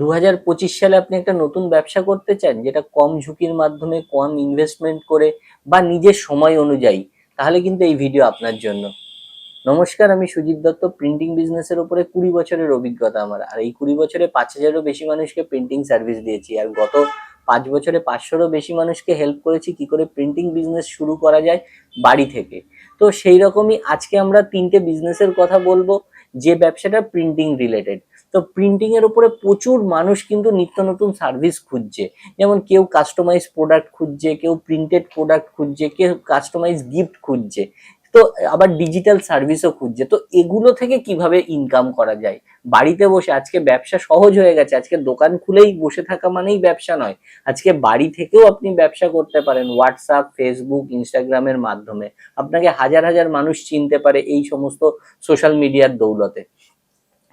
দু হাজার পঁচিশ সালে আপনি একটা নতুন ব্যবসা করতে চান, যেটা কম ঝুঁকির মাধ্যমে, কম ইনভেস্টমেন্ট করে বা নিজের সময় অনুযায়ী, তাহলে কিন্তু এই ভিডিও আপনার জন্য। নমস্কার, আমি সুজিত দত্ত প্রিন্টিং বিজনেসের উপরে কুড়ি বছরের অভিজ্ঞতা আমার। আর এই কুড়ি বছরে পাঁচ হাজারও বেশি মানুষকে প্রিন্টিং সার্ভিস দিয়েছি। আর গত পাঁচ বছরে পাঁচশোরও বেশি মানুষকে হেল্প করেছি কি করে প্রিন্টিং বিজনেস শুরু করা যায় বাড়ি থেকে। তো সেই রকমই আজকে আমরা তিনটে বিজনেসের কথা বলব। যে ব্যবসাটা প্রিন্টিং রিলেটেড তো প্রিন্টিং এর উপরে প্রচুর মানুষ কিন্তু নিত্য নতুন সার্ভিস খুঁজছে। যেমন কেউ কাস্টমাইজ প্রোডাক্ট খুঁজছে, কেউ প্রিন্টেড প্রোডাক্ট খুঁজছে, কেউ কাস্টমাইজ গিফট খুঁজছে। তো আবার ডিজিটাল সার্ভিসও খুঁজছে। তো এগুলো থেকে কীভাবে ইনকাম করা যায়? বাড়িতে বসে, আজকে ব্যবসা সহজ হয়ে গেছে, আজকে দোকান খুলেই বসে থাকা মানেই ব্যবসা নয়। আজকে বাড়ি থেকেও আপনি ব্যবসা করতে পারেন হোয়াটসঅ্যাপ ফেসবুক ইনস্টাগ্রামের মাধ্যমে। আপনাকে হাজার হাজার মানুষ চিনতে পারে এই সমস্ত সোশ্যাল মিডিয়ার দৌলতে।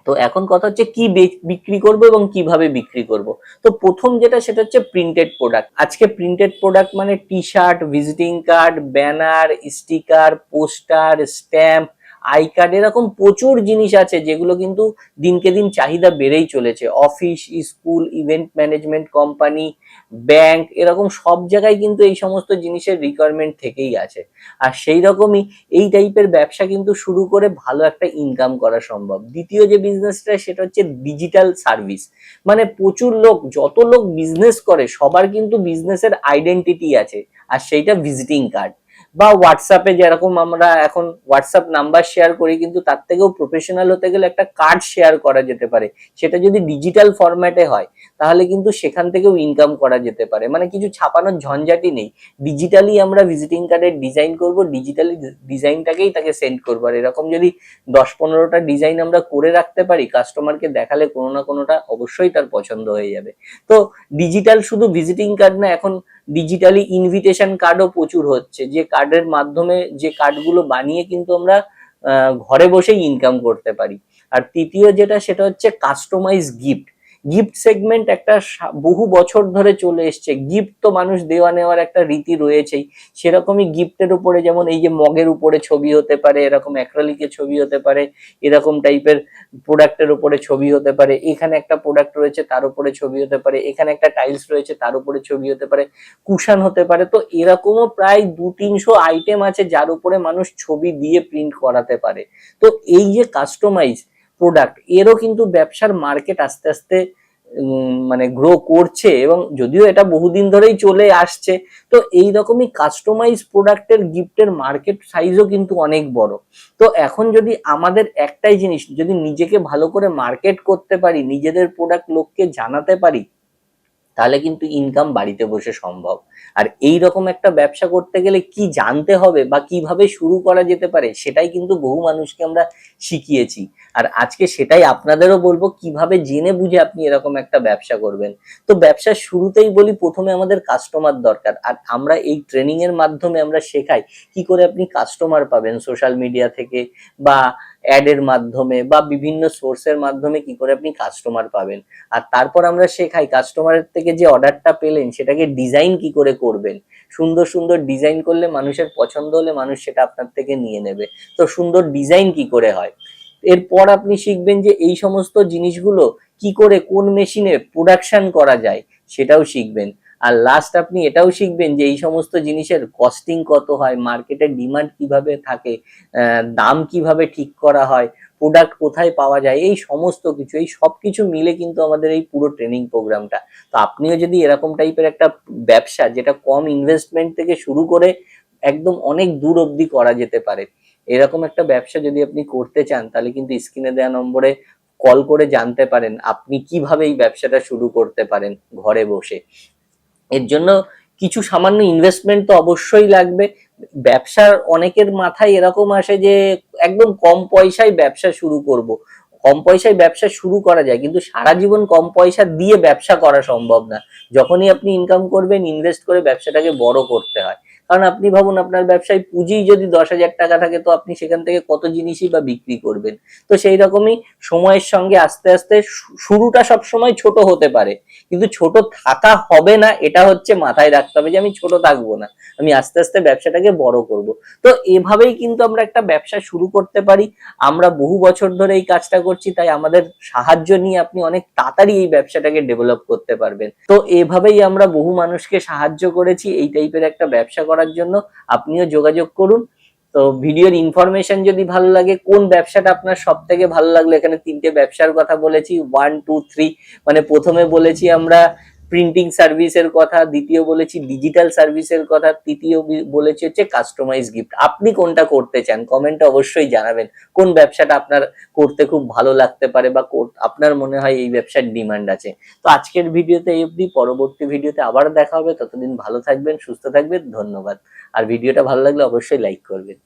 তো এখন কথা হচ্ছে কি বিক্রি করব এবং কীভাবে বিক্রি করব। তো প্রথম যেটা সেটা হচ্ছে প্রিন্টেড প্রোডাক্ট আজকে প্রিন্টেড প্রোডাক্ট মানে T shirt visiting card banner sticker poster stamp I card এরকম প্রচুর জিনিস আছে যেগুলো কিন্তু দিনকে দিন চাহিদা বেড়েই চলেছে। Office school event management company bank এরকম সব জায়গায় কিন্তু এই সমস্ত জিনিসের রিকোয়ারমেন্ট থেকেই আছে। আর সেই রকমই এই টাইপের ব্যবসা কিন্তু শুরু করে ভালো একটা ইনকাম করা সম্ভব। দ্বিতীয় যে বিজনেসটা সেটা হচ্ছে ডিজিটাল সার্ভিস মানে প্রচুর লোক, যত লোক বিজনেস করে সবার কিন্তু বিজনেসের আইডেন্টিটি আছে। আর সেইটা ভিজিটিং কার্ড বা হোয়াটসঅ্যাপে যেরকম আমরা এখন হোয়াটসঅ্যাপ নাম্বার শেয়ার করি, কিন্তু তার থেকেও প্রফেশনাল হতে গেলে একটা কার্ড শেয়ার করা যেতে পারে। সেটা যদি ডিজিটাল ফরম্যাটে হয়, তাহলে কিন্তু সেখান থেকেও ইনকাম করা যেতে পারে। মানে কিছু ছাপানোর ঝঞ্ঝাটি নেই। ডিজিটালি আমরা ভিজিটিং কার্ডের ডিজাইন করব ডিজিটালি ডিজাইনটাকেই তাকে সেন্ড করব। আর এরকম যদি দশ পনেরোটা ডিজাইন আমরা করে রাখতে পারি কাস্টমারকে দেখালে কোনো না কোনোটা অবশ্যই তার পছন্দ হয়ে যাবে। তো ডিজিটাল শুধু ভিজিটিং কার্ড না, এখন ডিজিটালি ইনভিটেশন কার্ডও প্রচুর হচ্ছে। যে কার্ডের মাধ্যমে যে কার্ডগুলো বানিয়ে কিন্তু আমরা ঘরে বসেই ইনকাম করতে পারি। আর তৃতীয় যেটা, সেটা হচ্ছে কাস্টমাইজ গিফট গিফট সেগমেন্ট একটা বহু বছর ধরে চলে এসছে। গিফট তো মানুষ দেওয়া নেওয়ার একটা রীতি রয়েছেই। সেরকমই গিফটের উপরে যেমন এই যে মগের উপরে ছবি হতে পারে, এরকম অ্যাক্রালিকের ছবি হতে পারে, এরকম টাইপের প্রোডাক্টের উপরে ছবি হতে পারে। এখানে একটা প্রোডাক্ট রয়েছে, তার উপরে ছবি হতে পারে। এখানে একটা টাইলস রয়েছে, তার উপরে ছবি হতে পারে। কুশান হতে পারে। তো এরকমও প্রায় দু তিনশো আইটেম আছে, যার উপরে মানুষ ছবি দিয়ে প্রিন্ট করাতে পারে। তো এই যে কাস্টমাইজ প্রোডাক্ট এরও কিন্তু ব্যবসার মার্কেট আস্তে আস্তে মানে গ্রো করছে এবং যদিও এটা বহুদিন ধরেই চলে আসছে, তো এই রকমই কাস্টমাইজ প্রোডাক্টের গিফটের মার্কেট সাইজও কিন্তু অনেক বড়। তো এখন যদি আমাদের একটাই জিনিস, যদি নিজেকে ভালো করে মার্কেট করতে পারি, নিজেদের প্রোডাক্ট লোককে জানাতে পারি তাহলে কিন্তু ইনকাম বাড়িতে বসে সম্ভব। আর এই রকম একটা ব্যবসা করতে গেলে কি জানতে হবে বা কীভাবে শুরু করা যেতে পারে, সেটাই কিন্তু বহু মানুষকে আমরা শিখিয়েছি। আর আজকে সেটাই আপনাদেরও বলব, কীভাবে জেনে বুঝে আপনি এরকম একটা ব্যবসা করবেন। তো ব্যবসার শুরুতেই বলি, প্রথমে আমাদের কাস্টমার দরকার। আর আমরা এই ট্রেনিং এর মাধ্যমে আমরা শেখাই, কি করে আপনি কাস্টমার পাবেন সোশ্যাল মিডিয়া থেকে বা অ্যাডের মাধ্যমে বা বিভিন্ন সোর্সের মাধ্যমে কি করে আপনি কাস্টমার পাবেন। আর তারপর আমরা শেখাই কাস্টমারের থেকে যে অর্ডারটা পেলেন, সেটাকে ডিজাইন কি করে করবেন? সুন্দর সুন্দর ডিজাইন করলে মানুষের পছন্দ হলে মানুষ সেটা আপনার থেকে নিয়ে নেবে। তো সুন্দর ডিজাইন কি করে হয়? এরপর আপনি শিখবেন যে এই সমস্ত জিনিসগুলো কি করে কোন মেশিনে প্রোডাকশন করা যায়, সেটাও শিখবেন। আর লাস্ট আপনি এটাও শিখবেন যে এই সমস্ত জিনিসের কস্টিং কত হয় মার্কেটের ডিমান্ড কীভাবে থাকে দাম কীভাবে ঠিক করা হয় প্রোডাক্ট কোথায় পাওয়া যায়, এই সমস্ত কিছু, এই সব কিছু মিলে কিন্তু আমাদের এই পুরো ট্রেনিং প্রোগ্রামটা তো আপনিও যদি এরকম টাইপের একটা ব্যবসা যেটা কম ইনভেস্টমেন্ট থেকে শুরু করে একদম অনেক দূর অবধি করা যেতে পারে, এরকম একটা ব্যবসা যদি আপনি করতে চান, তাহলে কিন্তু স্ক্রিনে দেওয়া নম্বরে কল করে জানতে পারেন, আপনি কীভাবে এই ব্যবসাটা শুরু করতে পারেন ঘরে বসে। এর জন্য কিছু সামান্য ইনভেস্টমেন্ট তো অবশ্যই লাগবে। ব্যবসার অনেকের মাথায় এরকম আসে যে, একদম কম পয়সায় ব্যবসা শুরু করব। কম পয়সায় ব্যবসা শুরু করা যায়, কিন্তু সারা জীবন কম পয়সা দিয়ে ব্যবসা করা সম্ভব না। যখনই আপনি ইনকাম করবেন ইনভেস্ট করে ব্যবসাটাকে বড় করতে হয়। কারণ আপনি ভাবুন, আপনার ব্যবসায় পুঁজি যদি দশ হাজার টাকা থাকে, তো আপনি সেখান থেকে কত জিনিসই বা বিক্রি করবেন। তো সেই রকমই সময়ের সঙ্গে আস্তে আস্তে শুরুটা সব সময় ছোট হতে পারে। কিন্তু ছোট থাকা হবে না, এটা হচ্ছে মাথায় রাখতে হবে যে আমি ছোট থাকব না, আমি আস্তে আস্তে ব্যবসাটাকে বড় করব। তো এভাবেই কিন্তু আমরা একটা ব্যবসা শুরু করতে পারি। আমরা বহু বছর ধরে এই কাজটা করছি, তাই আমাদের সাহায্য নিয়ে আপনি অনেক তাড়াতাড়ি এই ব্যবসাটাকে ডেভেলপ করতে পারবেন। তো এভাবেই আমরা বহু মানুষকে সাহায্য করেছি, এই টাইপের একটা ব্যবসা করার জন্য আপনিও যোগাযোগ করুন। তো ভিডিওর ইনফরমেশন যদি ভালো লাগে, কোন ব্যবসাটা আপনার সব থেকে ভালো লাগল? এখানে তিনটে ব্যবসার কথা বলেছি। ওয়ান টু থ্রি মানে প্রথমে বলেছি আমরা প্রিন্টিং সার্ভিসের কথা, দ্বিতীয় বলেছি ডিজিটাল সার্ভিসের কথা, তৃতীয় বলেছি হচ্ছে কাস্টমাইজ গিফট আপনি কোনটা করতে চান? কমেন্টে অবশ্যই জানাবেন। কোন ব্যবসাটা আপনার করতে খুব ভালো লাগতে পারে বা আপনার মনে হয় এই ব্যবসার ডিমান্ড আছে? তো আজকের ভিডিওতে এই অবধি। পরবর্তী ভিডিওতে আবার দেখা হবে। ততদিন ভালো থাকবেন, সুস্থ থাকবেন। ধন্যবাদ। আর ভিডিওটা ভালো লাগলে অবশ্যই লাইক করবেন।